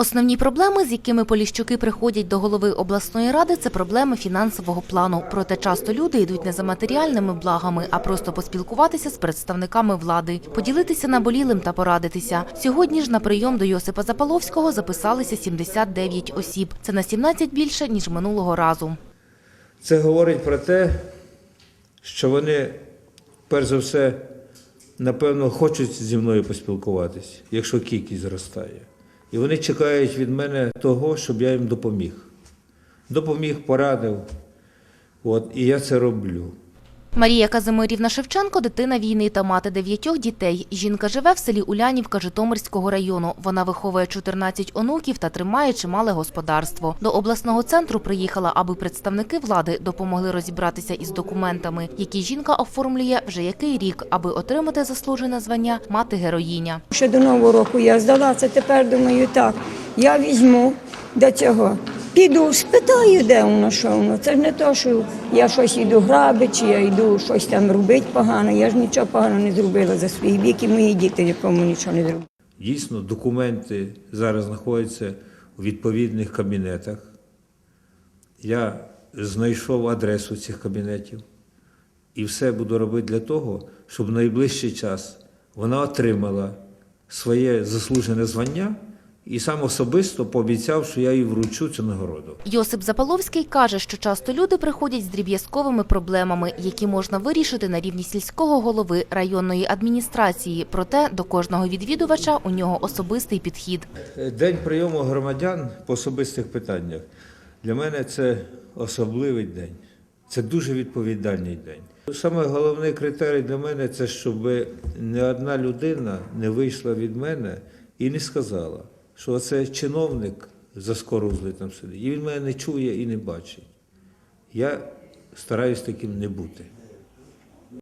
Основні проблеми, з якими поліщуки приходять до голови обласної ради, це проблеми фінансового плану. Проте часто люди йдуть не за матеріальними благами, а просто поспілкуватися з представниками влади, поділитися наболілим та порадитися. Сьогодні ж на прийом до Йосипа Запаловського записалися 79 осіб. Це на 17 більше ніж минулого разу. Це говорить про те, що вони, перш за все, напевно, хочуть зі мною поспілкуватись, якщо кількість зростає. І вони чекають від мене того, щоб я їм допоміг. Допоміг, порадив. От, і я це роблю. Марія Казимирівна Шевченко – дитина війни та мати дев'ятьох дітей. Жінка живе в селі Улянівка Житомирського району. Вона виховує 14 онуків та тримає чимале господарство. До обласного центру приїхала, аби представники влади допомогли розібратися із документами, які жінка оформлює вже який рік, аби отримати заслужене звання мати-героїня. Ще до Нового року я здала це, тепер думаю, так, я візьму до цього. Піду, спитаю, де воно, що воно. Це ж не то, що я щось йду грабити, чи я йду щось там робити погано. Я ж нічого поганого не зробила за свій вік, і мої діти нікому нічого не зробили. Дійсно, документи зараз знаходяться у відповідних кабінетах. Я знайшов адресу цих кабінетів і все буду робити для того, щоб в найближчий час вона отримала своє заслужене звання і сам особисто пообіцяв, що я їй вручу цю нагороду. Йосип Запаловський каже, що часто люди приходять з дріб'язковими проблемами, які можна вирішити на рівні сільського голови районної адміністрації. Проте до кожного відвідувача у нього особистий підхід. День прийому громадян по особистих питаннях для мене це особливий день. Це дуже відповідальний день. Саме головний критерій для мене це щоб не одна людина не вийшла від мене і не сказала, що це чиновник за скорузли там сидить. І він мене не чує і не бачить. Я стараюсь таким не бути.